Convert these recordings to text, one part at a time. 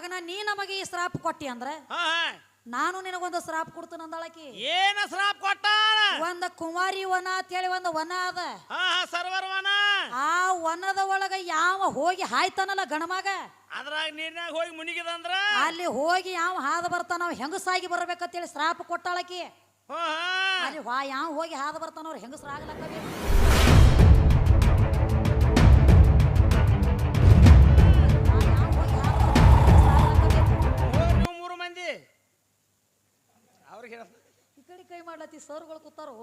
ಮಗನ ನೀ ನಮಗೆ ಈ ಶ್ರಾಪ್ ಕೊಟ್ಟಿ ಅಂದ್ರೆ ಹಾ ನಾನು ನಿನಗೊಂದು ಶ್ರಾಪ್ ಕೊಡ್ತೀನಿ ಅಂದಳಕಿ. ಏನ ಶ್ರಾಪ್ ಕೊಟ್ಟ ಒಂದ ಕುಮಾರಿ ವನ ಅಂತ ಹೇಳಿ ಒಂದು ವನ ಅದ. ಹಾ ಹಾ ಸರ್ವರ್ವನ ಆ ವನದ ಒಳಗ ಯಾವ ಹೋಗಿ ಹಾಯ್ತಾನಲ್ಲ ಗಣಮಗ? ಅದ್ರಾಗ ನೀರ್ನಾಗ ಹೋಗಿ ಮುನಿಗಿದಂದ್ರ ಅಲ್ಲಿ ಹೋಗಿ ಯಾವ ಹಾದ ಬರ್ತಾನ ಅವ ಹೆಂಗಸಾಗಿ ಬರ್ಬೇಕಂತೇಳಿ ಶ್ರಾಪ್ ಕೊಟ್ಟಾಳಕಿ. ಹಾ ಹಾ. ಅಲ್ಲಿ ವಾ ಯಾವ ಹೋಗಿ ಹಾದ ಬರ್ತಾನ ಅವ್ರು ಹೆಂಗಸ್ರಾಗ್ಲಕ್ಕಬೇಕು ಅವ್ರಿಗೆ ಹೇಳ ಈ ಕಡೆ ಕೈ ಮಾಡ್ಲತ್ತಿ ಸರ್ಗಳು ಕೂತಾರೋ?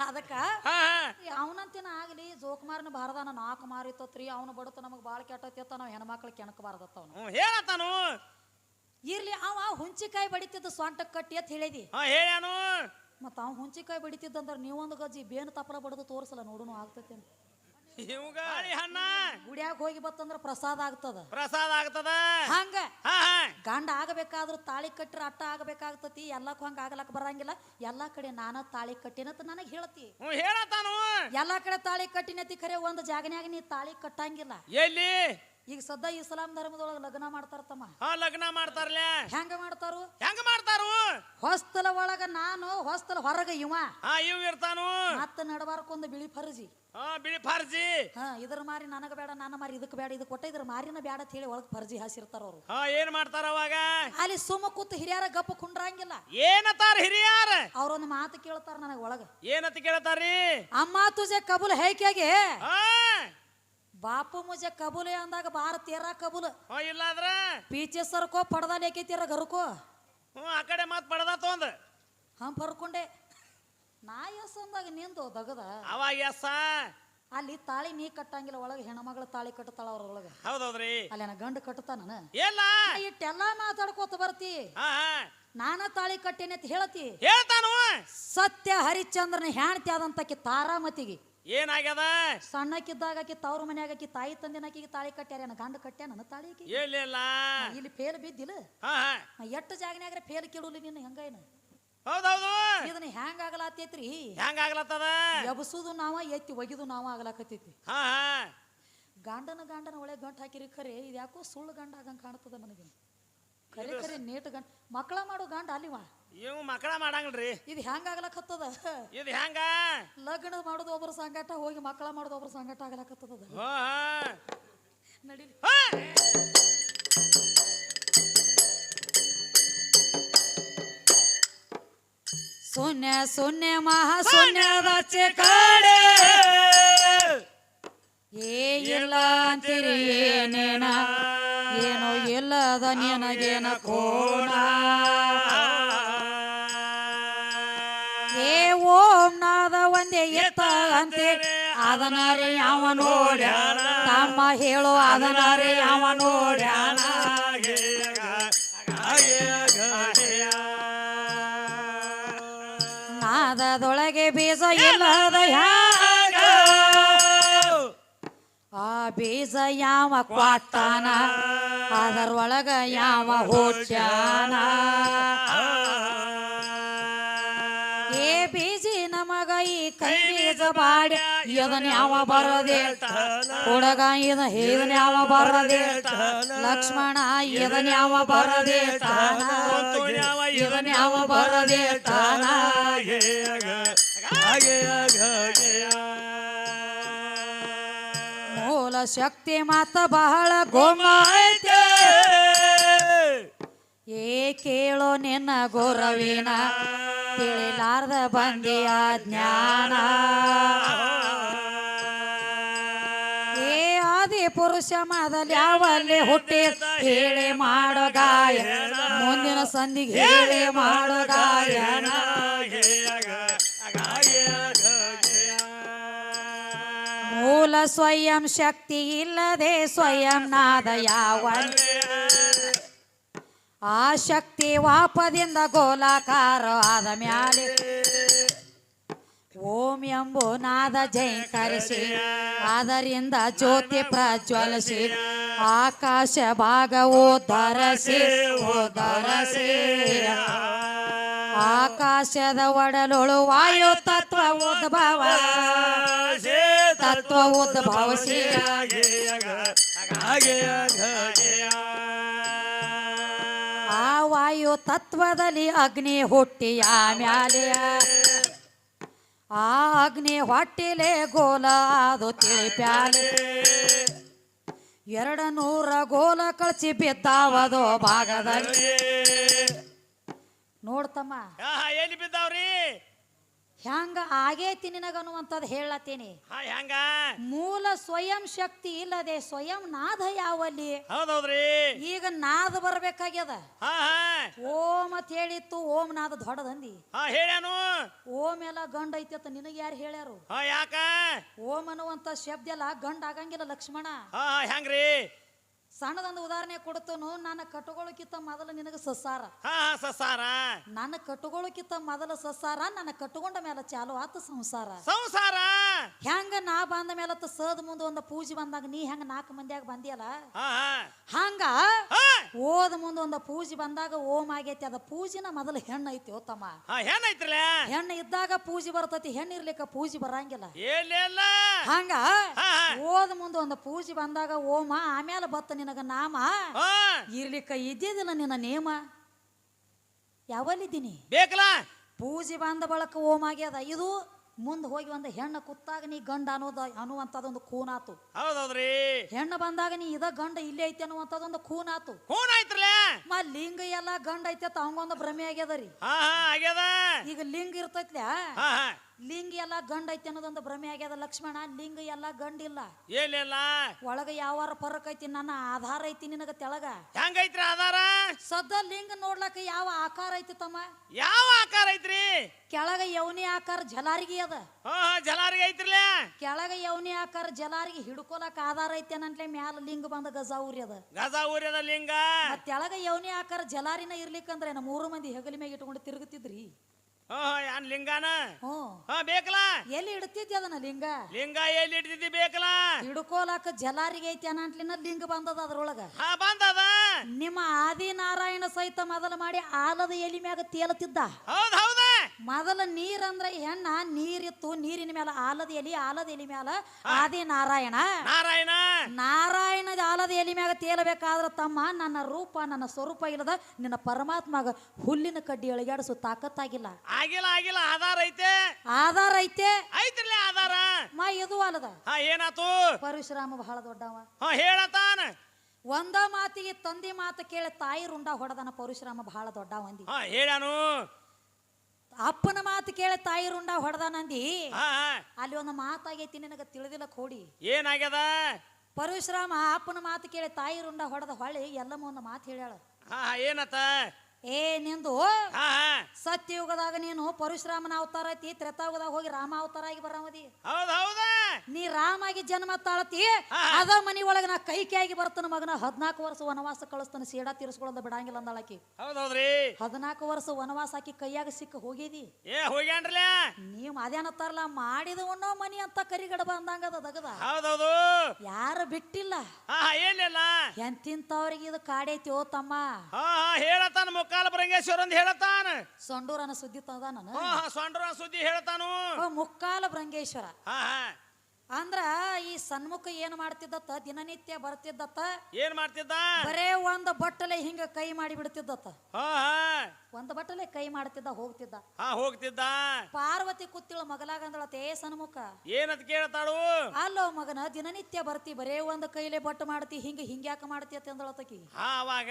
ಅದಕ್ಕ ಅವನಂತಿನ ಆಗಲಿ ಜೋಕುಮಾರನ ಬಾರದಾನ ನಾಲ್ಕು ಮಾರಿತ್ತತ್ರಿ ಅವನು ಬಡತ ನಮಗೆ ಭಾಳ ಕೆಟ್ಟತ್ತ ನಾವು ಹೆಣ್ಮಕ್ಳು ಕೆಣಕಬಾರ್ದತ್ತ ಅವನು. ಹೇಳತ್ತಾನು. ಇರ್ಲಿ ಅವ ಹುಂಚಿಕಾಯಿ ಬಡಿತಿದ್ದ ಸೊಂಟಕ್ಕೆ ಕಟ್ಟಿ ಅಂತ ಹೇಳಿದಿ. ಮತ್ತ ಹೇಳ್ಯಾನು ಮತ್ತು ಅವ ಹುಂಚಿಕಾಯಿ ಬಡಿತಿದ್ದಂದ್ರ ನೀವೊಂದು ಗಜ್ಜಿ ಬೇನು ತಪ್ಪಲ ಬಡದು ತೋರಿಸಲ್ಲ ನೋಡುನು ಆಗ್ತೈತಿ ಇವಾಗ ಬಾಳಿ ಹಣ್ಣ ಗುಡಿಯಾಗ ಹೋಗಿ ಬತ್ತಂದ್ರ ಪ್ರಸಾದ ಆಗ್ತದ. ಪ್ರಸಾದ ಆಗ್ತದ? ಹಂಗ ಗಂಡ ಆಗಬೇಕಾದ್ರೂ ತಾಳಿ ಕಟ್ಟಿರ ಅಟ್ಟ ಆಗಬೇಕಾಗ್ತತಿ ಎಲ್ಲಕ್ಕೂ ಹಂಗ ಆಗ್ಲಕ್ ಬರಂಗಿಲ್ಲ. ಎಲ್ಲಾ ಕಡೆ ನಾನ ತಾಳಿ ಕಟ್ಟಿನಂತ ನನಗೆ ಹೇಳ್ತಿ. ಹೇಳತಾನು ಎಲ್ಲಾ ಕಡೆ ತಾಳಿ ಕಟ್ಟಿನತಿ ಖರೆ ಒಂದ್ ಜಾಗನ್ಯಾಗ ನೀ ತಾಳಿ ಕಟ್ಟಂಗಿಲ್ಲ. ಎಲ್ಲಿ? ಈಗ ಸದ್ದ ಇಸ್ಲಾಂ ಧರ್ಮದೊಳಗ ಲಗ್ನ ಮಾಡ್ತಾರ ತಮ್ಮ ಹಾ ಲಗ್ನ ಮಾಡ್ತಾರಲ್ಲ. ಹೆಂಗ ಮಾಡ್ತಾರು? ಹೆಂಗ ಮಾಡ್ತಾರು? ಹೊಸ್ತಲ ಒಳಗ ನಾನು ಹೊಸ್ತಲ ಹೊರಗ ಇವ. ಹಾ ಇವ್ ಇರ್ತಾನು. ಮತ್ತ ನಡಬಾರ್ಕೊಂದು ಬಿಳಿ ಫರ್ಜಿ. ಹಾ ಬಿಳಿ ಫರ್ಜಿ. ಹಾ ಇದ್ರ ಮಾರಿ ನನಗ ಬೇಡ ನನ್ನ ಮಾರಿ ಇದಕ್ಕೆ ಬೇಡ ಇದು ಕೊಟ್ಟ ಇದ್ರ ಮಾರಿನ ಬೇಡ ಅಂತ ಹೇಳಿ ಒಳಗ್ ಫರ್ಜಿ ಹಾಸಿರ್ತಾರ ಅವ್ರು. ಹಾ ಏನ್ ಮಾಡ್ತಾರ ಅವಾಗ? ಅಲ್ಲಿ ಸುಮ್ಮ ಕೂತ್ ಹಿರಿಯರ ಗಪ್ಪ ಕುಂಡ್ರಂಗಿಲ್ಲ. ಏನತಾರ ಹಿರಿಯಾರ? ಅವ್ರೊಂದು ಮಾತು ಕೇಳ್ತಾರ ನನಗ ಒಳಗ. ಏನಂತ ಕೇಳ್ತಾರ್ರಿ? ಅಮ್ಮ ತುಜೆ ಕಬುಲ್ ಹೇಗೆ ಹಾ. ಬಾಪು ಮುಜೆ ಕಬೂಲೆ ಅಂದಾಗ ಬಾರ ತೇರಾ ಕಬುಲ್. ಹಾ ಇಲ್ಲ ಆದ್ರ ಪೀಚೆ ಸರ್ಕೋ ಪಡ್ದ ಲೇಕೈತಿರ ಗರ್ಕೋ? ಹ್ಞೂ ಆ ಕಡೆ ಮಾತು ಪಡದ ತೊಂದ್ರೆ ಹಂ ಬರ್ಕೊಂಡೆ ನಾ ಎಸ್ ಅಂದಾಗ ನಿಂದು ದಗದ. ಅವಾಗ ಎಸ್ ಅಲ್ಲಿ ತಾಳಿ ನೀ ಕಟ್ಟಂಗಿಲ್ಲ ಒಳಗೆ ಹೆಣ್ಮಗಳ ತಾಳಿ ಕಟ್ಟತಾಳ ಅವ್ರ ಒಳಗೆ. ಹೌದೌದ್ರಿ. ಅಲ್ಲಿ ನಾ ಗಂಡು ಕಟ್ಟತಾನ ಎಲ್ಲ ಇಟ್ಟೆಲ್ಲ ಮಾತಾಡ್ಕೋತ ಬರ್ತಿ. ನಾನ ತಾಳಿ ಕಟ್ಟೇನೆ ಅಂತ ಹೇಳತಿ. ಹೇಳ್ತಾನು ಸತ್ಯ ಹರಿಶ್ಚಂದ್ರನ ಹೆಣ್ತಿ ಆದಂತಕಿ ತಾರಾಮತಿಗೆ. ಏನಾಗ್ಯದ? ಸಣ್ಣಕ್ಕಿದ್ದಾಗ ಆಕಿ ತವ್ರ ಮನ್ಯಾಗ ಆಕಿ ತಾಯಿ ತಂದಿನಕಿಗೆ ತಾಳಿ ಕಟ್ಟ್ಯಾರ. ನನ್ನ ಗಂಡ ಕಟ್ಟ್ಯಾ ನನ್ನ ತಾಳಿ ಆಕಿ? ಇಲ್ಲಿ ಫೇಲ್ ಬಿದ್ದಿಲ್ಲ. ಎಷ್ಟು ಜಾಗನ್ಯಾಗ್ರೆ ಫೇಲ್ ಕೇಳುಲಿ ನಿನ್ನ ಹೆಂಗೇನ ಹೌದೌದು. ಇದನ್ನ ಹೆಂಗ ಆಗಲಾತೈತ್ರಿ? ಹೆಂಗ ಆಗ್ಲತ್ತದ? ಎಬಸುದು ನಾವ ಎತ್ತಿ ಒಗಿದು ನಾವ ಆಗ್ಲಾಕತ್ತೈತಿ. ಹಾ ಹಾ. ಗಂಡನ ಗಂಡನ ಒಳ್ಳೆ ಗಂಟು ಹಾಕಿರಿ ಖರೆ ಇದು ಯಾಕೋ ಸುಳ್ಳು ಗಂಡ ಆಗಂಗೆ ಕಾಣ್ತದ ನನಗೆ ಖರೆ ಖರೆ ನೇಟ್ ಗಂಡ ಮಕ್ಕಳ ಮಾಡೋ ಗಂಡ ಅಲ್ಲಿವ? ಇವ್ ಮಕ್ಕಳ ಮಾಡಂಗಿಲ್ರಿ. ಇದು ಹೆಂಗ ಆಗ್ಲಕತ್ತದ? ಇದು ಹೆಂಗ ಲಗ್ನ ಮಾಡೋದು ಒಬ್ಬರ ಸಂಗಟ ಹೋಗಿ ಮಕ್ಕಳ ಮಾಡೋದು ಒಬ್ಬರ ಸಂಗಟ ಆಗ್ಲಕತ್ತದ ಹಾ ಹಾ. ಶೂನ್ಯ ಮಹಾ ಶೂನ್ಯದ ಕಾಡೆ. ಏ ಇಲ್ಲ ಅಂತೀರಿ ಏನೇನ? ಏನೋ ಇಲ್ಲದ ನಿನಗೇನ ಕೋಣ? ಏ ಓಂ ನಾದ ಒಂದೇ ಎತ್ತ ಅಂತೀರಿ ಅದನಾರಿ ಅವ ನೋಡ್ಯಾನ. ತಮ್ಮ ಹೇಳು ಅದನಾರಿ ಅವ ನೋಡ್ಯಾನ. ಬೀಜ ಯಾವ ಕ್ವಾಟಾನ ಅದರೊಳಗ ಯಾವ ಹೋಚಾನ ಏ ಬೀಜಿ ನಮಗ ಈ ಕೈ ಬೀಜ ಬಾಡಿ ಇದನ್ ಯಾವ ಬರದೆ ಹುಡುಗ ಇದ ಇದನ್ ಯಾವ ಬರದೆ ಲಕ್ಷ್ಮಣ ಇದನ್ ಯಾವ ಬರದೆ ಇದನ್ ಯಾವ ಬರದೆ ತಾನ ಶಕ್ತಿ ಮಾತ ಬಹಳ ಗೋಮ ಏ ಕೇಳೋ ನಿನ್ನ ಗೌರವಿನ ತಿಳಿಲಾರ್ದ ಬಂದಿಯ ಜ್ಞಾನ. ಏ ಆದಿ ಪುರುಷ ಮಾದಲ್ಲಿ ಯಾವಲ್ಲಿ ಹುಟ್ಟಿ ಹೇಳಿ ಮಾಡೋ ಮುಂದಿನ ಸಂಧಿಗೆ ಹೇಳಿ ಮಾಡೋ ಗಾಯನ. ಸ್ವಯಂ ಶಕ್ತಿ ಇಲ್ಲದೆ ಸ್ವಯಂ ನಾದ ಯಾವ ಆ ಶಕ್ತಿ ವಾಪದಿಂದ ಗೋಲಾಕಾರ ಆದ ಮ್ಯಾಲೆ. ಓಂ ಎಂಬು ನಾದ ಜೈಂಕರಿಸಿ ಅದರಿಂದ ಜ್ಯೋತಿ ಪ್ರಜ್ವಲಿಸಿ, ಆಕಾಶ ಭಾಗವು ಧರಸಿ ಧರಸಿ. ಆಕಾಶದ ಒಡಲೊಳು ವಾಯು ತತ್ವ ಉದ್ಭವ. ತತ್ವ ಉದ್ಭವಿಸಿ ಆ ವಾಯು ತತ್ವದಲ್ಲಿ ಅಗ್ನಿ ಹುಟ್ಟಿ ಆಮ್ಯಾಲೆ ಆ ಅಗ್ನಿ ಹೊಟ್ಟಿಲೆ ಗೋಲ ಅದು ತಿಳಿಪ್ಯಾಲೆ. ಎರಡು ನೂರ ಗೋಲ ಕಳಚಿ ಬಿದ್ದಾವದು ಭಾಗದಲ್ಲಿ. ನೋಡ್ತಮ್ಮ. ಎಲ್ಲಿ ಬಿದ್ದಾವ್ರಿ? ಹ್ಯಾಂಗ ಆಗೇತಿ ನಿನಗನ್ನುವಂಥದ್ದು ಹೇಳತ್ತೀನಿ. ಹಾ ಹೆಂಗ ಮೂಲ ಸ್ವಯಂ ಶಕ್ತಿ ಇಲ್ಲದೆ ಸ್ವಯಂ ನಾದ ಯಾವಲ್ಲಿ? ಹೌದೌದ್ರಿ. ಈಗ ನಾದ ಬರ್ಬೇಕಾಗ್ಯದ. ಹಾ ಹಾ. ಓಂ ಅಂತ ಹೇಳಿತ್ತು ಓಂ ನಾದ ದೊಡ್ಡದಂದಿ. ಹಾ ಹೇಳ್ಯಾನು. ಓಂ ಎಲ್ಲ ಗಂಡ ಐತಿ ಅಂತ ನಿನಗೆ ಯಾರು ಹೇಳ್ಯಾರು? ಹಾ ಯಾಕ? ಓಂ ಅನ್ನುವಂಥ ಶಬ್ದ ಎಲ್ಲ ಗಂಡ ಆಗಂಗಿಲ್ಲ ಲಕ್ಷ್ಮಣ. ಹಾ ಹಾ ಹೆಂಗ್ರಿ ಸಣ್ಣದೊಂದು ಉದಾಹರಣೆ ಕೊಡ್ತನು ನನ್ನ ಕಟ್ಟುಗಳಕ್ಕಿಂತ ಮೊದಲು ನಿನಗೆ ಸಸಾರ ಹಾ ಹಾ ಸಸಾರ ನನ್ನ ಕಟ್ಟುಗಳಕ್ಕಿಂತ ಮೊದಲು ಸಸಾರ ನನ್ನ ಕಟ್ಟುಕೊಂಡ ಮೇಲೆ ಚಾಲು ಆತ ಸಂಸಾರ. ಸಂಸಾರ? ಹೆಂಗ ನಾ ಬಂದ ಮೇಲೆ ಸದ್ ಮುಂದೆ ಒಂದು ಪೂಜೆ ಬಂದಾಗ ನೀ ಹೆಂಗ ನಾಲ್ಕು ಮಂದಿಯಾಗ ಬಂದಿಯಲ್ಲ? ಹಾ ಹಾ. ಹಾ ಓದ ಮುಂದೆ ಒಂದು ಪೂಜೆ ಬಂದಾಗ ಓಮ್ ಆಗೈತಿ ಅದ ಪೂಜಿನ ಮೊದಲು ಹೆಣ್ಣು ಐತಿ ಉತ್ತಮ. ತಮ್ಮ ಹಾ ಏನೈತ್ರಲ್ಲ ಹೆಣ್ಣು ಇದ್ದಾಗ ಪೂಜೆ ಬರ್ತೈತಿ ಹೆಣ್ಣು ಇರ್ಲಿಕ್ಕ ಪೂಜೆ ಬರಂಗಿಲ್ಲ. ಏನಿಲ್ಲ ಹಂಗ? ಓದ ಮುಂದೆ ಒಂದು ಪೂಜೆ ಬಂದಾಗ ಓಮ ಆಮೇಲೆ ಬತ್ತ ನಿನಗ ನಾಮ. ಇರ್ಲಿಕ್ಕ ಇದ್ದಿದ್ದಿಲ್ಲ ನಿನ್ನ ನೇಮ. ಯಾವಲ್ಲಿದ್ದೀನಿ? ಬೇಕಲ್ಲ? ಪೂಜೆ ಬಂದ ಬಳಕ ಓಮ್ ಆಗ್ಯದ. ಇದು ಮುಂದೆ ಹೋಗಿ ಒಂದು ಹೆಣ್ಣು ಕುತ್ತಾಗ ನೀ ಗಂಡ ಅನ್ನೋದ ಅನ್ನುವಂಥದ್ದೊಂದು ಕೂನಾತು ಹೌದೌದ್ರಿ? ಹೆಣ್ಣು ಬಂದಾಗ ನೀ ಇದ ಗಂಡ ಇಲ್ಲೇ ಐತಿ ಅನ್ನುವಂಥದ್ದೊಂದು ಕೂನಾತು ಹೂನ್ ಆಯ್ತ್ರಲ್ಲ ಮ ಲಿಂಗ ಎಲ್ಲ ಗಂಡ ಐತೆ ಅವಂಗೊಂದು ಭ್ರಮೆ ಆಗ್ಯದ ರೀ. ಆಗ್ಯದ? ಈಗ ಲಿಂಗ ಇರ್ತೈತ್ಲ? ಲಿಂಗ ಎಲ್ಲ ಗಂಡ ಐತಿ ಅನ್ನೋದೊಂದು ಭ್ರಮೆ ಆಗ್ಯದ ಲಕ್ಷ್ಮಣ ಲಿಂಗ ಎಲ್ಲ ಗಂಡ ಇಲ್ಲ ಏನಿಲ್ಲ ಒಳಗ ಯಾವಾರ ಪರಕ್ ಐತಿ ನನ್ನ ಆಧಾರ ಐತಿ ನಿನಗ ತೆಳಗ. ಹೆಂಗೈತ್ರಿ ಆಧಾರ? ಸದ್ದ ಲಿಂಗ ನೋಡ್ಲಕ್ಕ ಯಾವ ಆಕಾರ ಐತಿ ತಮ್ಮ? ಯಾವ ಆಕಾರ ಐತ್ರಿ? ಕೆಳಗ ಯವನಿ ಆಕಾರ ಜಲಾರಿಗೆ ಅದ? ಜಲಾರಿಗೆ ಐತ್ರಿಲ್ಲ ಕೆಳಗ ಯವನಿ ಆಕಾರ ಜಲಾರಿಗೆ ಹಿಡ್ಕೊಲಕ್ ಆಧಾರ ಐತೆ ಮ್ಯಾಲ ಲಿಂಗ ಬಂದ ಗಜಾವುರಿ ಅದ. ಗಜ ಅದ ಲಿಂಗ? ಕೆಳಗ ಯವನಿ ಆಕಾರ ಜಲಾರಿನ ಇರ್ಲಿಕ್ಕಂದ್ರೆ ನಮ್ಮ ಮೂರು ಮಂದಿ ಹೆಗಲಿ ಮ್ಯಾಗ ಇಟ್ಕೊಂಡು ತಿರುಗುತ್ತಿದ್ರಿ. ಯಾನ್ ಲಿಂಗಾನ? ಬೇಕಲ್ಲ ಎಲ್ಲಿ ಇಡ್ತಿದ್ದಿ ಅದನ್ನ ಲಿಂಗ? ಲಿಂಗ ಎಲ್ಲಿ ಇಡ್ತಿದ್ದಿ ಬೇಕಲ? ಹಿಡ್ಕೊಲಕ ಜಲಾರಿಗೆ ಐತಿ ಅನ್ನಂಟ್ಲಿನ ಲಿಂಗ ಬಂದದ ಅದ್ರೊಳಗ. ಬಂದದ? ನಿಮ್ಮ ಆದಿನಾರಾಯಣ ಸಹಿತ ಮೊದಲು ಮಾಡಿ ಆಲದ ಎಲಿ ಮ್ಯಾಗ ತೇಲತಿದ್ದ ಹೌದ್ ಹೌದ. ಮೊದಲ ನೀರಂದ್ರ ಹೆಣ್ಣ ನೀರಿತ್ತು ನೀರಿನ ಮೇಲೆ ಆಲದ ಎಲಿ ಆಲದ ಎಲಿ ಮ್ಯಾಲ ಆದಿ ನಾರಾಯಣ. ನಾರಾಯಣ. ನಾರಾಯಣದ ಆಲದ ಎಲಿ ಮ್ಯಾಗ ತೇಲಬೇಕಾದ್ರ ತಮ್ಮ ನನ್ನ ರೂಪ ನನ್ನ ಸ್ವರೂಪ ಇಲ್ಲದ ನಿನ್ನ ಪರಮಾತ್ಮಗ ಹುಲ್ಲಿನ ಕಡ್ಡಿ ಒಳಗಾಡಿಸು ತಾಕತ್ತಾಗಿಲ್ಲ. ಆಗಿಲ್ಲ ಆಗಿಲ್ಲ ಆಧಾರ ಐತೆ. ಆಧಾರ ಐತೆ. ಐತ್ರಿಲ್ಲ ಆಧಾರ. ಮಾ ಇದು ಅಲ್ಲದ. ಏನಾತು? ಪರಶುರಾಮ ಬಹಳ ದೊಡ್ಡವ. ಹೇಳತಾನ. ಒಂದ ಮಾತಿಗೆ ತಂದೆ ಮಾತು ಕೇಳಿ ತಾಯಿ ರುಂಡ ಹೊಡೆದನ ಪರಶುರಾಮ ಬಹಳ ದೊಡ್ಡ ಒಂದಿ ಹೇಳಾನು ಅಪ್ಪನ ಮಾತು ಕೇಳಿ ತಾಯಿ ರುಂಡ ಹೊಡೆದ ನಂದಿ ಹಾ ಅಲ್ಲಿ ಒಂದು ಮಾತಾಗೈತಿ ನಿನಗ ತಿಳಿದಿಲ್ಲ ಕೋಡಿ. ಏನಾಗ್ಯದ? ಪರಶುರಾಮ ಅಪ್ಪನ ಮಾತು ಕೇಳಿ ತಾಯಿ ರುಂಡ ಹೊಡೆದ ಹೊಳ್ಳಿ ಎಲ್ಲಮ್ಮ ಒಂದು ಮಾತು ಹೇಳ್ಯಾಳ. ಏನತ್ತ? ಏ ನಿಂದು ಹಾ ಸತ್ಯಯುಗದಾಗ ನೀನು ಪರಶುರಾಮನ ಅವತಾರ ಐತಿ ತ್ರೇತಾಯುಗದಾಗ ಹೋಗಿ ರಾಮ ಅವತಾರ ಆಗಿ ಬರಾಮದಿ. ಹೌದ್ ರಾಮ ನೀ ರಾಮಾಗಿ ಜನ್ಮ ತಾಳತಿ ಅದ ಮನಿ ಒಳಗ ನಾ ಕೈಕೆಯಾಗಿ ಬರ್ತಾನ ಮಗನ ಹದಿನಾಲ್ಕು ವರ್ಷ ವನವಾಸ ಕಳಿಸ್ತಾನ ಸೀಡಾ ತೀರಿಸ್ಕೊಳ್ಳೋದ ಬಿಡಂಗಿಲ್ಲ ಅಂದಾಳಕಿ ಹೌದ್ ಹೌದ್ರಿ. ಹದಿನಾಲ್ಕು ವರ್ಷ ವನವಾಸ ಹಾಕಿ ಕೈಯಾಗ ಸಿಕ್ಕ ಹೋಗಿದಿ. ಏ ಹೋಗ್ಯಾನ್ರಲ್ಲ. ನೀವು ಅದೇನತ್ತಾರಲ್ಲ ಮಾಡಿದ ಉಣ್ಣೋ ಮನಿ ಅಂತ ಕರಿಗಡ ಬಂದಂಗ ದಗದ. ಯಾರು ಬಿಟ್ಟಿಲ್ಲ. ಹಾ ಏನಿಲ್ಲ. ಎಂತಿಂತವ್ರಿಗೆ ಇದು ಕಾಡೈತಿ ಓ ತಮ್ಮ. ಹಾ ಹಾ ಹೇಳತಾನ ಮುಕ್ಕಾಲ ಬರಂಗೇಶ್ವರ ಅಂತ ಹೇಳತಾನ ಸೊಂಡೂರನ ಸುದ್ದಿ ತಂದ ನಾನು ಹಾ ಹಾ ಸೊಂಡ್ರ ಸುದ್ದಿ ಹೇಳ್ತಾನು? ಅವ ಮುಕ್ಕಾಲ ಭೃಂಗೇಶ್ವರ ಹಾ ಹಾ. ಅಂದ್ರ ಈ ಸನ್ಮುಖ ಏನ್ ಮಾಡ್ತಿದ್ದತ್ತ? ದಿನನಿತ್ಯ ಬರ್ತಿದ್ದತ್ತ? ಏನ್ ಮಾಡ್ತಿದ್ದ? ಬರೇ ಒಂದ್ ಬಟ್ಟಲೆ ಹಿಂಗ ಕೈ ಮಾಡಿ ಬಿಡ್ತಿದ್ದತ್ತ. ಹಾ ಹಾ. ಒಂದ್ ಬಟ್ಟಲೆ ಕೈ ಮಾಡ್ತಿದ್ದ ಹೋಗ್ತಿದ್ದ. ಹಾ ಹೋಗ್ತಿದ್ದ. ಪಾರ್ವತಿ ಕುತ್ತಿಳ ಮಗಲಾಗಂದಳತೆ ಏ ಸನ್ಮುಖ. ಏನಂತ ಕೇಳ್ತಾಳು? ಅಲ್ಲೋ ಮಗನ ದಿನನಿತ್ಯ ಬರ್ತಿ ಬರೇ ಒಂದ್ ಕೈಲೆ ಬಟ್ಟು ಮಾಡ್ತಿ ಹಿಂಗ ಹಿಂಗ್ಯಾಕ ಮಾಡ್ತಿ ಅಂತ ಅಂದಳತಕಿ. ಹಾ ಅವಾಗ.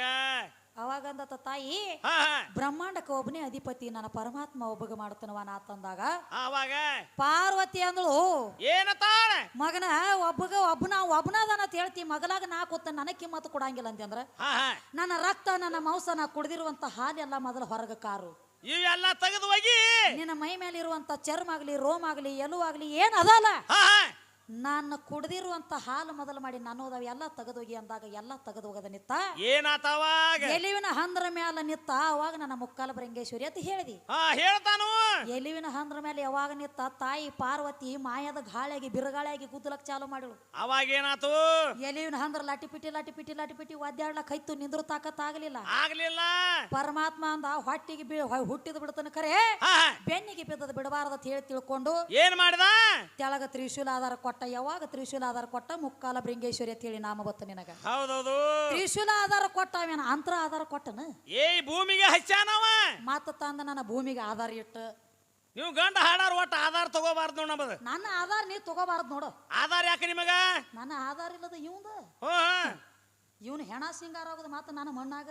ಅವಾಗಂದತ ತಾಯಿ ಹಾ ಹಾ. ಬ್ರಹ್ಮಾಂಡಕ್ಕೆ ಒಬ್ಬನೇ ಅಧಿಪತಿ ನನ್ನ ಪರಮಾತ್ಮ ಒಬ್ಬಗ ಮಾಡ್ತಾನವ ನಾ ತಂದಾಗ. ಅವಾಗ? ಪಾರ್ವತಿ ಅಂದಳು ಏನತಾಳ ಮಗನ ಒಬ್ಬಗ ಒಬ್ಬನ ಒಬ್ಬನದನ ಅಂತ ಹೇಳ್ತಿ ಮಗಲಾಗ ನಾ ಕೂತ ನನಗೆ ಕಿಮ್ಮತ್ತು ಕೊಡಂಗಿಲ್ಲ ಅಂತಂದ್ರ ಹಾ ಹಾ. ನನ್ನ ರಕ್ತ ನನ್ನ ಮಾಂಸ ನಾ ಕುಡ್ದಿರುವಂತ ಹಾಲೆಲ್ಲ ಮೊದಲು ಹೊರಗ ಕಾರು. ಇವೆಲ್ಲ ತೆಗೆದು ಹೋಗಿ ನಿನ್ನ ಮೈ ಮೇಲೆ ಇರುವಂತ ಚರ್ಮ ಆಗ್ಲಿ ರೋಮ್ ಆಗ್ಲಿ ಎಲ್ಲೂ ಆಗ್ಲಿ ಏನ್ ಅದಲ್ಲ. ಹಾ ಹಾ. ನಾನು ಕುಡ್ದಿರುವಂತ ಹಾಲು ಮೊದಲು ಮಾಡಿ ನನ್ನೋದವ ಎಲ್ಲ ತೆಗೆದೋಗಿ ಅಂದಾಗ ಎಲ್ಲ ತೆಗೆದೋಗದ ನಿತ್ತ? ಏನಾತವಾಗ ಎಲಿವಿನ ಹಂದ್ರ ಮ್ಯಾಲ ನಿತ್ತ ಅವಾಗ ನನ್ನ ಮುಕ್ಕಾಲ ಬರಂಗೇಶ್ವರಿ ಅಂತ ಹೇಳಿದಿ. ಹೇಳ್ತಾನು. ಎಲಿವಿನ ಹಂದ್ರ ಮೇಲೆ ಯಾವಾಗ ನಿತ್ತ ತಾಯಿ ಪಾರ್ವತಿ ಮಾಯದ ಗಾಳಿಯಾಗಿ ಬಿರುಗಾಳಿಯಾಗಿ ಗುದ್ದಲಕ್ ಚಾಲು ಮಾಡಿಳು. ಅವಾಗ ಏನಾತು? ಎಲಿವಿನ ಹಂದ್ರ ಲಾಟಿ ಪಿಟಿ ಲಾಟಿ ಪಿಟಿ ಲಾಟಿ ಪಿಟಿ ಒದ್ದಾಡ್ಲಕ್ ಕೈತು ನಿಂದ್ರು ತಾಕತ್ ಆಗಲಿಲ್ಲ. ಆಗ್ಲಿಲ್ಲ. ಪರಮಾತ್ಮ ಅಂದ ಹೊಟ್ಟಿಗೆ ಹುಟ್ಟಿದ ಬಿಡ್ತಾನ ಕರೆ. ಬೆನ್ನಿಗೆ ಬಿದ್ದದ ಬಿಡಬಾರದ ಹೇಳಿ ತಿಳ್ಕೊಂಡು ಏನ್ ಮಾಡಿದ? ತೆಳಗ ತ್ರಿಶೂಲ ಆಧಾರ ಕೊಟ್ಟ ಕೊಟ್ಟ ಯಾವಾಗ ತ್ರಿಶೂಲ ಆಧಾರ ಕೊಟ್ಟ? ಮುಕ್ಕಾಲ ಬೃಂಗೇಶ್ವರಿ ಅಂತ ಹೇಳಿ ನಾಮ ಬತ್ತ ನಿನಗ. ಹೌದೌದು. ತ್ರಿಶೂಲ ಆಧಾರ ಕೊಟ್ಟ ಅವೇನ? ಅಂತರ ಆಧಾರ ಕೊಟ್ಟನ? ಏ ಈ ಭೂಮಿಗೆ ಹಚ್ಚಾನವ ಮಾತು ತಂದ ನನ್ನ ಭೂಮಿಗೆ ಆಧಾರ ಇಟ್ಟು. ನೀವು ಗಂಡ ಹಾಡಾರ ಒಟ್ಟು ಆಧಾರ ತಗೋಬಾರ್ದು ನೋಡ್ ನಮ್ಮದು ನನ್ನ ಆಧಾರ ನೀ ತಗೋಬಾರ್ದು ನೋಡು. ಆಧಾರ ಯಾಕೆ ನಿಮಗ? ನನ್ನ ಆಧಾರ ಇಲ್ಲದ ಇವಂದ? ಇವನು ಹೆಣ ಸಿಂಗಾರ ಆಗೋದು ಮಾತು ನನ್ನ ಮಣ್ಣಾಗ.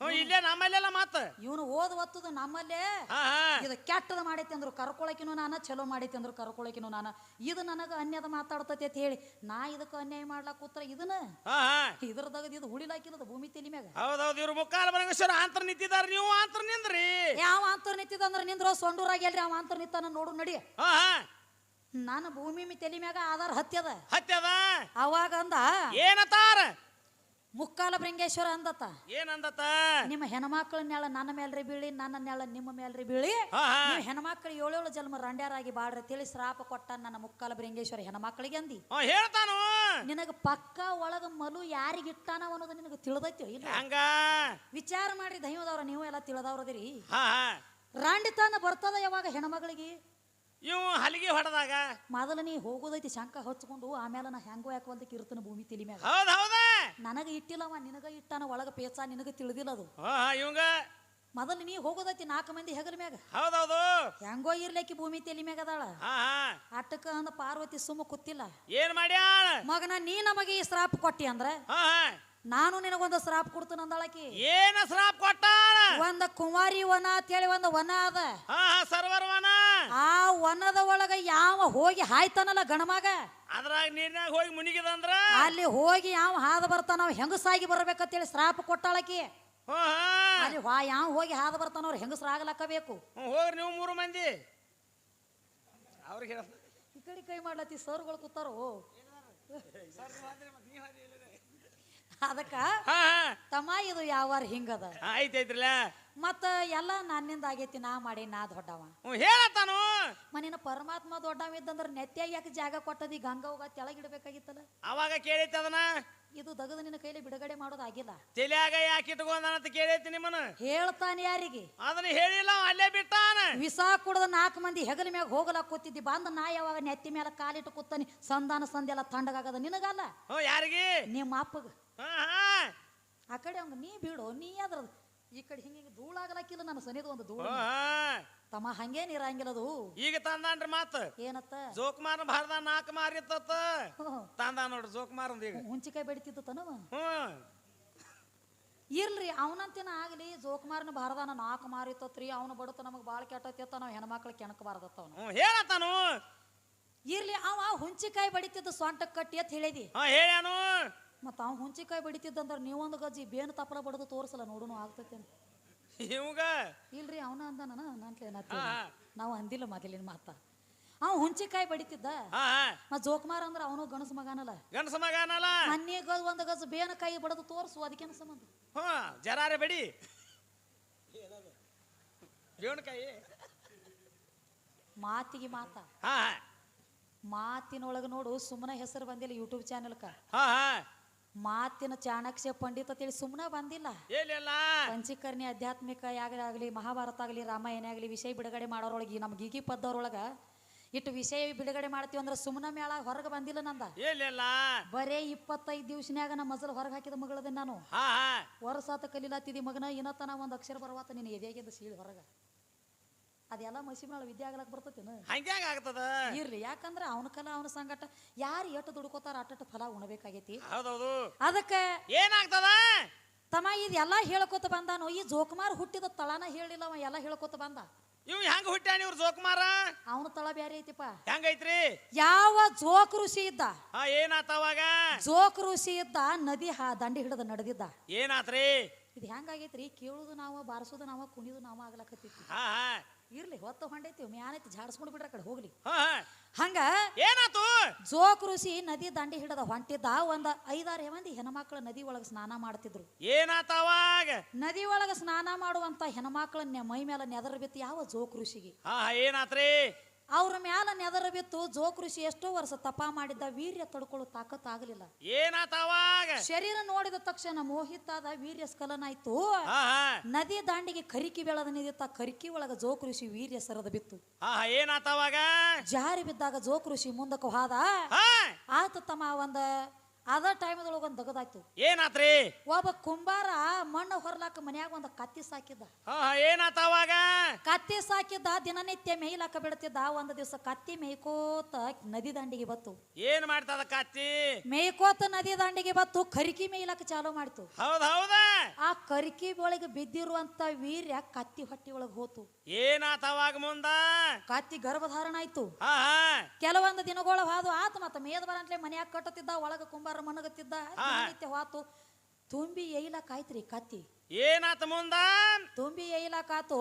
ಇಲ್ಲೇ ನಮ್ಮಲ್ಲೆಲ್ಲ ಮಾತ. ಇವನು ಓದ್ ಒತ್ತದ ನಮ್ಮಲ್ಲೇ. ಹಾ ಹಾ. ಇದು ಕೆಟ್ಟದ ಮಾಡೈತಿ ಅಂದ್ರು ಕರ್ಕೊಳಕಿನೂ ನಾನು ಚಲೋ ಮಾಡೈತಿ ಅಂದ್ರು ಕರ್ಕೊಳಕಿನೂ ನಾನು. ಇದು ನನಗೆ ಅನ್ಯದ ಮಾತಾಡ್ತತಿ ಅಂತ ಹೇಳಿ ನಾ ಇದಕ್ಕೆ ಅನ್ಯಾಯ ಮಾಡ್ಲಾಕ ಕೂತ್ರ ಇದನ್ನ? ಹಾ ಹಾ. ಇದ್ರದಾಗ ಇದು ಹುಳಿಲಾಕಿರೋದು ಭೂಮಿ ತಲಿ ಮ್ಯಾಗ. ಹೌದೌದು ಇವ್ರು ಮುಕ್ಕಾಲ ಬರಂಗೇಶ್ವರ ಆಂತರ ನಿಂತಿದ್ದಾರೆ ನೀವು ಆಂತರ ನಿಂದ್ರಿ. ಯಾವ ಅಂತರ್ ನಿಂತಿದ ಅಂದ್ರೆ ನಿಂದ್ರ ಸೊಂಡೂರಾಗಿ ಎಲ್ರಿ ಅವ ಅಂತರ್ ನಿಂತಾನ ನೋಡು ನಡಿ. ಹಾ ಹಾ. ನಾನು ಭೂಮಿ ಮಿ ತಲಿ ಮ್ಯಾಗ ಆಧಾರ ಹತ್ಯದ. ಹತ್ಯದ? ಅವಾಗ ಅಂದ ಏನತಾರ ಮುಕ್ಕಾಲ ಭೃಂಗೇಶ್ವರ ಅಂದತ ಏನಂದತ ನಿಮ್ಮ ಹೆಣ್ಮಕ್ಳ ನೆಳ ನನ್ನ ಮೇಲ್ರಿ ಬೀಳಿ ನನ್ನ ನೆಳ ನಿಮ್ಮ ಮೇಲ್ರಿ ಬೀಳಿ. ನೀವು ಹೆಣ್ಮಕ್ಳು ಏಳೇಳು ಜನ್ಮ ರಂಡ್ಯಾರಾಗಿ ಬಾಡ್ರಿ ತಿಳಿ ಶ್ರಾಪ ಕೊಟ್ಟ ನನ್ನ ಮುಕ್ಕಾಲ ಭೃಂಗೇಶ್ವರ ಹೆಣ್ಮಕ್ಳಿಗೆ ಅಂದಿ. ಹೇಳ್ತಾನು. ನಿನಗ ಪಕ್ಕ ಒಳಗ ಮಲು ಯಾರಿಗಿಟ್ಟಾನ ಅನ್ನೋದು ನಿನಗ ತಿಳಿದೈತಿ ಇಲ್ಲ ಹಂಗ? ವಿಚಾರ ಮಾಡ್ರಿ ದೈವದವ್ರ ನೀವು ಎಲ್ಲ ತಿಳಿದವ್ರದಿರಿ ರಾಂಡಿತನ ಬರ್ತದ ಯಾವಾಗ ಹೆಣ್ಮಗಳಿಗೆ ಇವು ಹಲಿಗೆ ಹೊಡೆದಾಗ. ಮೊದಲ ನೀ ಹೋಗೋದೈತಿ ಶಂಕ ಹಚ್ಕೊಂಡು ಆಮೇಲೆ ನಾ ಹೆಂಗೋ ಯಾಕವಲ್ದಕ್ಕೆ ಇರ್ತನ ಭೂಮಿ ತೆಲಿ ಮ್ಯಾಗ. ಹೌದ್ ಹೌದಾ? ನನಗ ಇಟ್ಟಿಲ್ಲವ ನಿನಗ ಇಟ್ಟಾನ ಒಳಗ ಪೇಚ ನಿನಗ ತಿಳಿದಿಲ್ಲ ಅದು. ಹಾ ಇವಂಗ? ಮೊದಲು ನೀ ಹೋಗೋದೈತಿ ನಾಲ್ಕು ಮಂದಿ ಹೆಗಲ ಮ್ಯಾಗ. ಹೌದೌದು. ಹೆಂಗೋ ಇರ್ಲಿಕ್ಕೆ ಭೂಮಿ ತೆಲಿ ಮ್ಯಾಗ ಅದಾಳ. ಹಾ ಹಾ ಅಟ್ಟಕ್ಕ ಅಂದ ಪಾರ್ವತಿ ಸುಮ್ಮ ಕೂತಿಲ್ಲ. ಏನ್ ಮಾಡ್ಯಾಳ? ಮಗನ ನೀ ನಮಗೆ ಈ ಶ್ರಾಪ್ ಕೊಟ್ಟಿ ಅಂದ್ರೆ ಹಾ ಹಾ ನಾನು ನಿನಗೊಂದು ಶ್ರಾಪ್ ಕೊಡ್ತೀನಿ ಅಂದಾಳಕಿ ಏನ ಶ್ರಾಪ್ ಕೊಟ್ಟಾಳ? ಒಂದ ಕುಮಾರಿ ವನ ಅಂತ ಹೇಳಿ ಒಂದು ವನ ಅದ. ಸರ್ವರ್ ವನ. ಆ ವನದ ಒಳಗ ಯಾವ ಹೋಗಿ ಹಾಯ್ತಾನಲ್ಲ ಗಣಮಗ? ಅದ್ರಾಗ ನೀರ್ನಾಗ ಹೋಗಿ ಮುನಿಗಿದಂದ್ರ? ಅಲ್ಲಿ ಹೋಗಿ ಯಾವ ಹಾದ ಬರ್ತಾನ ಅವ್ ಹೆಂಗಸಾಗಿ ಬರ್ಬೇಕಂತೇಳಿ ಹೇಳಿ ಕೊಟ್ಟಾಳಕಿ ಕೊಟ್ಟಳಕಿ ಅಲ್ಲಿ ವಾ ಯಾವ ಹೋಗಿ ಹಾದ ಬರ್ತಾನ ಅವ್ರು ಹೆಂಗಸ್ರಾಗ್ಲಕ್ಕಬೇಕು ಹ್ಞೂ ಹೋಗ್ರಿ ನೀವು ಮೂರು ಮಂದಿ. ಅವ್ರಿಗೆ ಈ ಕಡೆ ಕೈ ಮಾಡ್ಲತ್ತಿ ಸರ್ಗಳು ಕೂತಾರೋ? ಅದಕ್ಕ ತಮ್ಮ ಇದು ಯಾವಾರ ಹಿಂಗದ? ಆಯ್ತೈತ್ರಿಲ್ಲ ಮತ್ತ ಎಲ್ಲ ನನ್ನಿಂದ ಆಗೈತಿ ನಾ ಮಾಡಿ ನಾ ದೊಡ್ಡವ. ಹೇಳತಾನು ಹೇಳತ್ತಾನು ಮನಿನ ಪರಮಾತ್ಮ ದೊಡ್ಡವ ಇದ್ದಂದ್ರ ನೆತ್ತಿಯಾಗಿ ಯಾಕೆ ಜಾಗ ಕೊಟ್ಟದಿ? ಗಂಗ ಹೋಗ ತೆಳಗಿಡ್ಬೇಕಾಗಿತ್ತಲ್ಲ ಅವಾಗ ಕೇಳೈತಿ ಅದನ್ನ. ಇದು ದಗದ ನಿನ್ನ ಕೈಲಿ ಬಿಡುಗಡೆ ಮಾಡೋದಾಗಿಲ್ಲ ತಲೆಯಾಗ ಯಾಕೆ ಇಟ್ಕೊಂಡಂತ ಕೇಳೈತಿ ನಿಮ್ಮನ್ನ? ಹೇಳ್ತಾನೆ ಯಾರಿಗೆ? ಅದನ್ನ ಹೇಳಿಲ್ಲ ಅಲ್ಲೇ ಬಿಟ್ಟಾನ. ವಿಸಾ ಕುಡ್ದ ನಾಲ್ಕು ಮಂದಿ ಹೆಗಲ ಮ್ಯಾಗ ಹೋಗಲಾಕ ಕೂತಿದ್ದಿ. ಬಂದ ನಾ ಯಾವಾಗ ನೆತ್ತಿ ಮೇಲೆ ಕಾಲಿಟ್ಟು ಕೂತಾನಿ? ಸಂಧಾನ ಸಂದೆಲ್ಲ ತಣ್ಣಗಾಗದ ನಿನಗಲ್ಲ? ಯಾರಿಗೆ? ನಿಮ್ಮ ಅಪ್ಪಗ ಆ ಕಡೆ ಅವಂಗ ನೀ ಬಿಡು ನೀ ಅದ್ರದ್ದು ಈ ಕಡೆ ಹಿಂಗ ಹಿಂಗೆ ಧೂಳಾಗಲಕ್ಕಿಲ್ಲ ನನ್ನ ಸನಿದ ಒಂದು ಧೂಳು ತಮ್ಮ ಹಂಗೇನ್ ಇರಂಗಿಲ್ಲದು ಈಗ ತಂದಾನ್ರಿ ಮಾತ. ಏನತ್ತ? ಜೋಕುಮಾರ್ ಭಾರದ ನಾಲ್ಕು ಮಾರಿತ್ತ. ತಂದ ನೋಡ್ರಿ ಜೋಕುಮಾರ್ ಈಗ. ಹುಂಚಿಕಾಯಿ ಬೆಳಿತಿದ್ದ ತನವ? ಇರ್ಲಿ ಅವನಂತಿನ ಆಗ್ಲಿ ಜೋಕುಮಾರನ ಭಾರದಾನ ನಾಲ್ಕು ಮಾರಿತ್ತತ್ರಿ ಅವನು ಬಡತ ನಮಗ್ ಭಾಳ ಕೆಟ್ಟತ್ತ ನಾವು ಹೆಣ್ಮಕ್ಳು ಕೆಣಕಬಾರ್ದತ್ತವನು ಹೇಳತ್ತಾನು. ಇರ್ಲಿ ಅವ ಹುಂಚಿಕಾಯಿ ಬಡಿತಿದ್ದ ಸೊಂಟ ಕಟ್ಟಿ ಅಂತ ಹೇಳಿದಿ. ಹಾ ಹೇಳ್ಯಾನು. ಮತ್ತು ಅವ್ನು ಹುಂಚಿಕಾಯಿ ಬಡಿತಿದ್ದಂದ್ರೆ ನೀವೊಂದು ಗಜ್ಜಿ ಬೇನು ತಪ್ಪಲ ಬಡದು ತೋರಿಸಲ್ಲ ನೋಡುನು ಆಗ್ತೈತಿ ಇವಾಗ? ಇಲ್ರಿ ಅವನ ಅಂದ ನಾನು. ನಾವು ಅಂದಿಲ್ಲ ಮೊದಲಿನ ಮಾತ. ಅವ್ ಹುಂಚಿಕಾಯಿ ಬಡಿತಿದ್ದ ಮತ್ ಜೋಕುಮಾರ್ ಅಂದ್ರೆ ಅವನು ಗಣಸ ಮಗಾನಲ್ಲ. ಗಣಸ ಮಗನಲ್ಲ? ಗಜ್ ಒಂದು ಗಜ ಬೇನ ಕೈ ಬಡದು ತೋರಿಸು ಅದಕ್ಕೇನು ಸಂಬಂಧ? ಹಾ ಜರಾರೆ ಬಡಿ. ಬೇವನಕಾಯಿ ಮಾತಿಗೆ ಮಾತ. ಮಾತಿನೊಳಗೆ ನೋಡು ಸುಮ್ಮನೆ ಹೆಸರು ಬಂದಿಲ್ಲ ಯೂಟ್ಯೂಬ್ ಚಾನೆಲ್ಕ ಹಾ ಹಾ. ಮಾತಿನ ಚಾಣಕ್ಯ ಪಂಡಿತ ತಿಳಿ ಸುಮ್ಮನೆ ಬಂದಿಲ್ಲ. ಪಂಚಕರ್ಣಿ ಆಧ್ಯಾತ್ಮಿಕ ಆಗಲಿ ಮಹಾಭಾರತ ಆಗಲಿ ರಾಮಾಯಣ ಆಗಲಿ ವಿಷಯ ಬಿಡುಗಡೆ ಮಾಡೋರೊಳಗೆ ನಮ್ಮ ಗೀಗಿ ಪದ್ದವ್ರೊಳಗ ಇಟ್ಟು ವಿಷಯ ಬಿಡುಗಡೆ ಮಾಡ್ತೀವಿ ಅಂದ್ರೆ ಸುಮ್ಮನೆ ಮೇಳ ಹೊರಗೆ ಬಂದಿಲ್ಲ ನಂದ. ಬರೇ ಇಪ್ಪತ್ತೈದು ದಿವ್ಸನ್ಯಾಗ ನಮ್ಮ ಮಜಲ್ ಹೊರಗೆ ಹಾಕಿದ ಮಗಳದ ನಾನು. ಹಾ ಹಾ. ಕಲೀಲಾತಿದಿ ಮಗನ ಏನತನ ಒಂದು ಅಕ್ಷರ ಬರವಾತ ನೀನು ಎದೆಯಾಗಿದ್ದ ಸೀಳು ಹೊರಗ. ಅದೆಲ್ಲ ಮಸಿ ವಿದ್ಯೆ ಆಗ್ಲಕ್ ಬರ್ತೈತೇನು? ಹಂಗೆ ಆಗ್ತದ? ಇರ್ಲಿ ಯಾಕಂದ್ರೆ ಅವನ ಕಲ ಅವನ ಸಂಗಟ ಯಾರು ಎಷ್ಟು ದುಡ್ಕೋತಾರ ಅಟ್ಟ ಫಲ ಉಣಬೇಕಾಗೈತಿ. ಹೌದೌದು. ಅದಕ್ಕೆ ಏನಾಗ್ತದ? ತಮ್ಮ ಇದೆಲ್ಲ ಹೇಳ್ಕೊತ ಬಂದಾನು ಈ ಜೋಕುಮಾರ್ ಹುಟ್ಟಿದ ತಳನ ಹೇಳಿಲ್ಲ ಅವ ಎಲ್ಲ ಹೇಳ್ಕೊತ ಬಂದ. ಇವ್ ಹೆಂಗ್ ಹುಟ್ಟ್ಯಾನ ಇವ್ರ ಜೋಕುಮಾರ? ಅವನ ತಳ ಬ್ಯಾರೆ ಐತಿಪ್ಪ. ಹೆಂಗೈತ್ರಿ? ಯಾವ ಜೋಕ್ ಋಷಿ ಇದ್ದ? ಆ ಏನಾತ ಅವಾಗ? ಜೋಕ್ ಋಷಿ ಇದ್ದ ನದಿ ಹಾ ದಂಡಿ ಹಿಡಿದ ನಡೆದಿದ್ದ. ಏನಾತ್ರಿ? ಇದು ಹೆಂಗಾಗೈತ್ರಿ? ಕೇಳುದು ನಾವ ಬಾರಿಸೋದು ನಾವ ಕುಣಿದು ನಾವ ಆಗ್ಲಕತ್ತೈತಿ. ಹಾ ಹಾ. ಇರ್ಲಿ ಹೊತ್ತು ಹೊಂಡೈತಿ ಮ್ಯಾನೈತಿ ಜಾಡ್ಸ್ಕೊಂಡು ಬಿಡ್ರ ಆ ಕಡೆ ಹೋಗ್ಲಿ. ಹಾ ಹಾ. ಹಂಗ ಏನಾತು? ಜೋ ಕೃಷಿ ನದಿ ದಂಡಿ ಹಿಡದ ಹೊಂಟಿದ್ದ ಒಂದ ಐದಾರು ಮಂದಿ ಹೆಣ್ಮಕ್ಳ ನದಿ ಒಳಗ ಸ್ನಾನ ಮಾಡ್ತಿದ್ರು. ಏನಾತ ಅವಾಗ ನದಿ ಒಳಗ ಸ್ನಾನ ಮಾಡುವಂತ ಹೆಣ್ಮಕ್ಳನ್ನ ಮೈ ಮೇಲೆ ನೆದರ್ ಬಿತ್ತು ಯಾವ ಜೋ ಕೃಷಿಗೆ. ಹಾ ಹಾ ಏನಾತ್ರಿ? ಅವ್ರ ಮ್ಯಾಲ ನೆದರ ಬಿತ್ತು ಜೋಕೃಷಿ ಎಷ್ಟೋ ವರ್ಷ ತಪಾ ಮಾಡಿದ್ದ ವೀರ್ಯ ತಡ್ಕೊಳ್ಳೋ ತಾಕತ್ ಆಗಲಿಲ್ಲ. ಶರೀರ ನೋಡಿದ ತಕ್ಷಣ ಮೋಹಿತಾದ ವೀರ್ಯ ಸ್ಖಲನಾಯ್ತು. ನದಿ ದಾಂಡಿಗೆ ಕರಿಕಿ ಬೆಳೆದ ನಿಂತ ಕರಿಕಿ ಒಳಗ ಜೋಕೃಷಿ ವೀರ್ಯ ಸರದ ಬಿತ್ತು. ಜಾರಿ ಬಿದ್ದಾಗ ಜೋಕೃಷಿ ಮುಂದಕ್ಕೆ ಹೋದ. ಆತ ತಮ್ಮ ಒಂದ ಅದ ಟೈಮದೊಳಗ ಒಂದ್ ದಗದಾಯ್ತು. ಏನಾತ್ರಿ? ಒಬ್ಬ ಕುಂಬಾರ ಮಣ್ಣು ಹೊರಲಾಕ ಮನ್ಯಾಗ ಒಂದ್ ಕತ್ತಿ ಸಾಕಿದ್ದ. ಹಾ ಏನಾತ ಅವಾಗ? ಕತ್ತಿ ಸಾಕಿದ್ದ ದಿನನಿತ್ಯ ಮೇಯ್ಲಾಕ ಬಿಡ್ತಿದ್ದ ಒಂದ್ ದಿವಸ ಕತ್ತಿ ಮೇಯ್ಕೋತ ನದಿ ದಂಡಿಗೆ ಬತ್ತು. ಏನ್ ಮಾಡ್ತದ ಕತ್ತಿ? ಮೇಯ್ಕೋತ ನದಿ ದಂಡಿಗೆ ಬತ್ತು ಕರಿಕಿ ಮೇಯ್ಲಾಕ ಚಾಲು ಮಾಡ್ತು. ಹೌದ್ ಹೌದ? ಆ ಕರಿಕಿ ಒಳಗೆ ಬಿದ್ದಿರುವಂತ ವೀರ್ಯ ಕತ್ತಿ ಹೊಟ್ಟಿ ಒಳಗೆ ಹೋತು. ಏನಾತ ಅವಾಗ ಮುಂದ? ಕತ್ತಿ ಗರ್ಭಧಾರಣ ಆಯ್ತು. ಹಾ. ಕೆಲವೊಂದು ದಿನಗಳ ಹಾದು ಆತ ಮತ್ತ ಮೇದ ಬರಂತ್ಲೆ ಮನ್ಯಾಗ ಕಟ್ಟುತ್ತಿದ್ದ ಒಳಗ ಕುಂಬಾರ ಮಣ್ಣಗತ್ತಿದ್ದ ಮನಗತ್ತಿದ್ದ ಹೋತು. ತುಂಬಿ ಏಯ್ಲಾಕ ಆಯ್ತ್ರಿ ಕತ್ತಿ. ಏನಾತ ಮುಂದ ತುಂಬಿ ಏಯ್ಲಾಕ ಆತು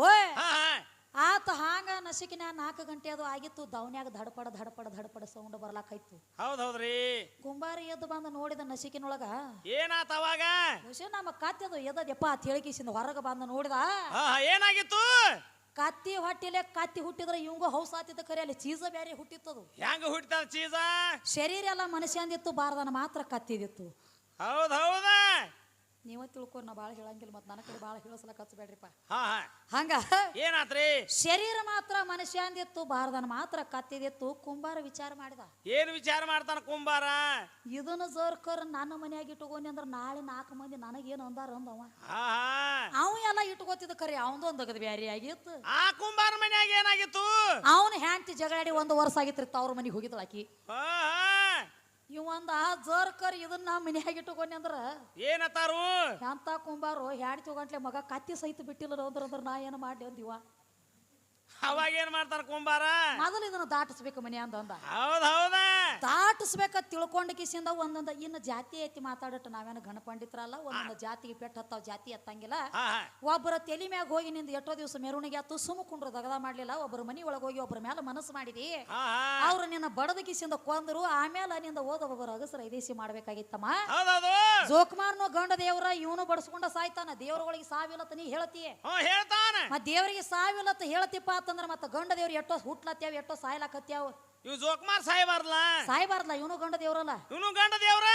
ಆತ ಹಾಂಗ ನಸಿಕಿನ ನಾಲ್ಕು ಗಂಟೆ ಅದು ಆಗಿತ್ತು. ದವನ್ಯಾಗ ಧಡಪಡ ಧಡಪಡ ಧಡಪಡ ಸೌಂಡ್ ಬರ್ಲಾಕಾಯ್ತು ಹೌದ್ ಹೌದ್ರಿ ಕುಂಬಾರಿ ಎದ್ದು ಬಂದು ನೋಡಿದ ನಸಿಕಿನೊಳಗ ಏನಾತ ಅವಾಗ? ನಮ್ಮ ಕತ್ತಿ ಅದು ಎದದ್ಯಪ್ಪ ಹೊರಗ ಬಂದ ಹೊರಗೆ ಬಂದು ನೋಡಿದ. ಏನಾಗಿತ್ತು? ಕತ್ತಿ ಹೊಟ್ಟಿಲೆ ಕತ್ತಿ ಹುಟ್ಟಿದ್ರೆ ಇವಂಗ ಹೌಸ್ ಆತಿದ್ದ ಕರೆ ಅಲ್ಲಿ ಚೀಸ ಬೇರೆ ಹುಟ್ಟಿತ್ತದು ಹೆಂಗ ಹುಟ್ಟಿತ ಚೀಸ ಶರೀರ ಎಲ್ಲ ಮನುಷ್ಯಂದಿತ್ತು ಬಾರದನ ಮಾತ್ರ ಕತ್ತಿದಿತ್ತು. ಹೌದ್ ಹೌದ. ನೀವ ತಿಳ್ಕೊ ನಾ ಬಾಳ ಹೇಳಂಗಿಲ್ಲ ಮತ್ತೆ ನನ್ನ ಕಡೆ ಭಾಳ ಹೇಳಸಲಕ ಸಲ ಹಾ ಹಾ. ಹಂಗ? ಏನಾತ್ರಿ? ಶರೀರ ಮಾತ್ರ ಮನುಷ್ಯಂದಿತ್ತು ಬಾರದನ ಮಾತ್ರ ಕತ್ತಿದಿತ್ತು ಕುಂಬಾರ ವಿಚಾರ ಮಾಡಿದ. ಏನ್ ವಿಚಾರ ಮಾಡ್ತಾನ ಕುಂಬಾರ? ಇದನ್ನ ಜೋರ್ಕರ್ ನನ್ನ ಮನ್ಯಾಗ ಇಟ್ಕೊಂಡಿ ಅಂದ್ರ ನಾಳೆ ನಾಲ್ಕು ಮಂದಿ ನನಗೇನು ಅಂದಾರ ಅಂದವ ಹಾ ಹಾ. ಅವ ಎಲ್ಲ ಇಟ್ಕೋತಿದ್ದ ಕರೆ ಅವಂದು ಒಂದು ಅಗದ ಬ್ಯಾರಿ ಆಗಿತ್ತು. ಆ ಕುಂಬಾರ ಮನ್ಯಾಗ ಏನಾಗಿತ್ತು? ಅವನ ಹ್ಯಾಂತಿ ಜಗಳಾಡಿ ಒಂದು ವರ್ಷ ಆಗಿತ್ತು ತವ್ರ ಮನೆಗೆ ಹೋಗಿದ್ಳು ಆಕಿ. ಹಾ ಹಾ. ಇವ ಆ ಜರ್ಕರ್ ಇದನ್ನ ಮನ್ಯಾಗ ಇಟ್ಟುಕೊಂಡೆ ಅಂದ್ರ ಏನತಾರು ಎಂತ ಕುಂಬಾರು ಹ್ಯಾಡ್ ತಗೊಂಡ್ಲೆ ಮಗ ಕತ್ತಿ ಸಹಿತ ಬಿಟ್ಟಿಲ್ಲ ಅಂದ್ರ ಅಂದ್ರ ನಾ ಏನು ಮಾಡ್ಲಿ ಅಂದಿವ? ಅವಾಗ ಏನ್ ಮಾಡ್ತಾನ ಕುಂಬಾರ? ಮೊದಲು ಇದನ್ನ ದಾಟಿಸ್ಬೇಕು ಮನೆ ಅಂದ ಅಂದ. ಹೌದ್ ಹೌದ. ದಾಟಿಸ್ಬೇಕ ತಿಳ್ಕೊಂಡ ಕಿಸಿಂದ ಒಂದೊಂದ ಇನ್ನ ಜಾತಿ ಐತಿ ಮಾತಾಡಟ ನಾವೇನು ಗಣ ಪಂಡಿತರಲ್ಲ ಒಂದೊಂದು ಜಾತಿಗೆ ಪೆಟ್ಟು ಹತ್ತಾವ ಜಾತಿ ಎತ್ತಂಗಿಲ್ಲ. ಒಬ್ಬರ ತಲೆ ಮ್ಯಾಗ ಹೋಗಿ ನಿಂದ ಎಷ್ಟೋ ದಿವಸ ಮೆರವಣಿಗೆ ಆತು ಕುಂಡ್ರ ದಗದ ಮಾಡ್ಲಿಲ್ಲ ಒಬ್ಬರ ಮನಿ ಒಳಗೆ ಹೋಗಿ ಒಬ್ಬರ ಮೇಲೆ ಮನಸ್ಸು ಮಾಡಿದಿ. ಅವ್ರ ನಿನ್ನ ಬಡದ ಕಿಸಿಂದ ಕೊಂದರು ಆಮೇಲೆ ನಿಂದ ಓದ ಒಬ್ಬರ ಅಗಸರ ಐದೇಸಿ ಮಾಡ್ಬೇಕಾಗಿತ್ತಮ್ಮ. ಜೋಕುಮಾರ್ನು ಗಂಡ ದೇವರ ಇವನು ಬಡಿಸ್ಕೊಂಡ ಸಾಯ್ತಾನ. ದೇವರೊಳಗೆ ಸಾವಿಲ್ಲತ್ತ ನೀ ಹೇಳ್ತಿ ಹೇಳ್ತಾನ. ಮತ್ ದೇವರಿಗೆ ಸಾವಿಲ್ಲತ್ತ ಹೇಳ್ತಿಪ್ಪ ಅಂತಂದ್ರ ಮತ್ತ ಗಂಡ ದೇವ್ರ ಎಷ್ಟೋ ಹುಟ್ಲತ್ಯಾವ ಎಷ್ಟೋ ಸಾಯ್ಲಾಕತ್ಯಾವ ಇವ್ ಜೋಕುಮಾರ್ ಸಾಯ್ಬಾರ್ಲ ಸಾಯ್ಬಾರ್ಲ ಇವನು ಗಂಡ ದೇವ್ರಲ್ಲ. ಇವನು ಗಂಡ ದೇವ್ರ?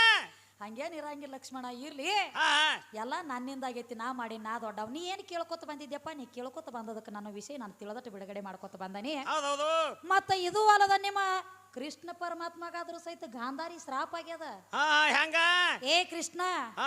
ಹಂಗೇನ್ ಇರಂಗಿಲ್ಲ ಲಕ್ಷ್ಮಣ ಇರ್ಲಿ. ಹಾ ಎಲ್ಲ ನನ್ನಿಂದ ಆಗೈತಿ ನಾ ಮಾಡಿ ನಾ ದೊಡ್ಡವ್. ನೀ ಏನ್ ಕೇಳ್ಕೊತ ಬಂದಿದ್ಯಪ್ಪ? ನೀ ಕೇಳ್ಕೊತ ಬಂದದಕ್ಕೆ ನನ್ನ ವಿಷಯ ನಾನು ತಿಳಿದಟ್ಟು ಬಿಡುಗಡೆ ಮಾಡ್ಕೊತ ಬಂದನಿ. ಹೌದೌದು. ಮತ್ತ ಇದು ಅಲ್ಲದ ನಿಮ್ಮ ಕೃಷ್ಣ ಪರಮಾತ್ಮಗಾದ್ರೂ ಸಹಿತ ಗಾಂಧಾರಿ ಶ್ರಾಪ್ ಆಗ್ಯದ? ಹಾ ಹಾ ಹೆಂಗ? ಏ ಕೃಷ್ಣ ಹಾ.